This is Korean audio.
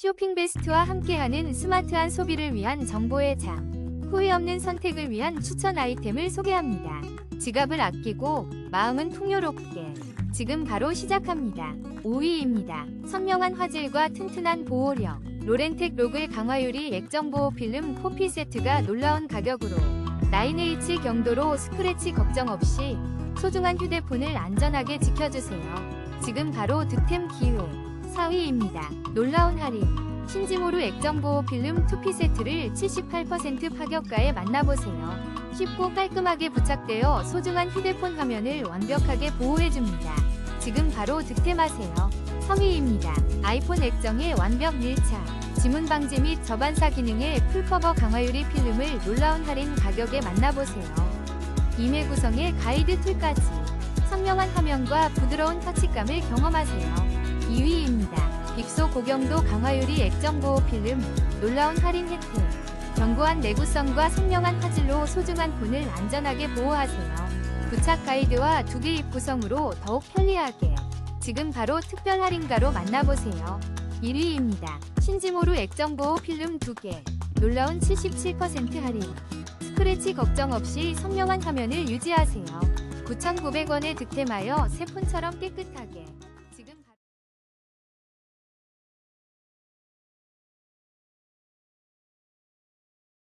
쇼핑 베스트와 함께하는 스마트한 소비를 위한 정보의 장. 후회 없는 선택을 위한 추천 아이템을 소개합니다. 지갑을 아끼고 마음은 풍요롭게. 지금 바로 시작합니다. 5위입니다. 선명한 화질과 튼튼한 보호력. 로렌텍 로그의 강화유리 액정 보호 필름 코피 세트가 놀라운 가격으로 9H 경도로 스크래치 걱정 없이 소중한 휴대폰을 안전하게 지켜주세요. 지금 바로 득템 기회. 4위입니다. 놀라운 할인. 신지모루 액정 보호 필름 2피 세트를 78% 파격가에 만나보세요. 쉽고 깔끔하게 부착되어 소중한 휴대폰 화면을 완벽하게 보호해줍니다. 지금 바로 득템하세요. 3위입니다. 아이폰 액정의 완벽 밀착. 지문 방지 및 저반사 기능의 풀커버 강화유리 필름을 놀라운 할인 가격에 만나보세요. 이메 구성의 가이드 툴까지. 선명한 화면과 부드러운 터치감을 경험하세요. 2위입니다. 빅소 고경도 강화유리 액정 보호 필름 놀라운 할인 혜택. 견고한 내구성과 선명한 화질로 소중한 폰을 안전하게 보호하세요. 부착 가이드와 두 개 입 구성으로 더욱 편리하게. 지금 바로 특별 할인가로 만나보세요. 1위입니다. 신지모루 액정 보호 필름 2개. 놀라운 77% 할인. 스크래치 걱정 없이 선명한 화면을 유지하세요. 9,900원에 득템하여 새 폰처럼 깨끗하게.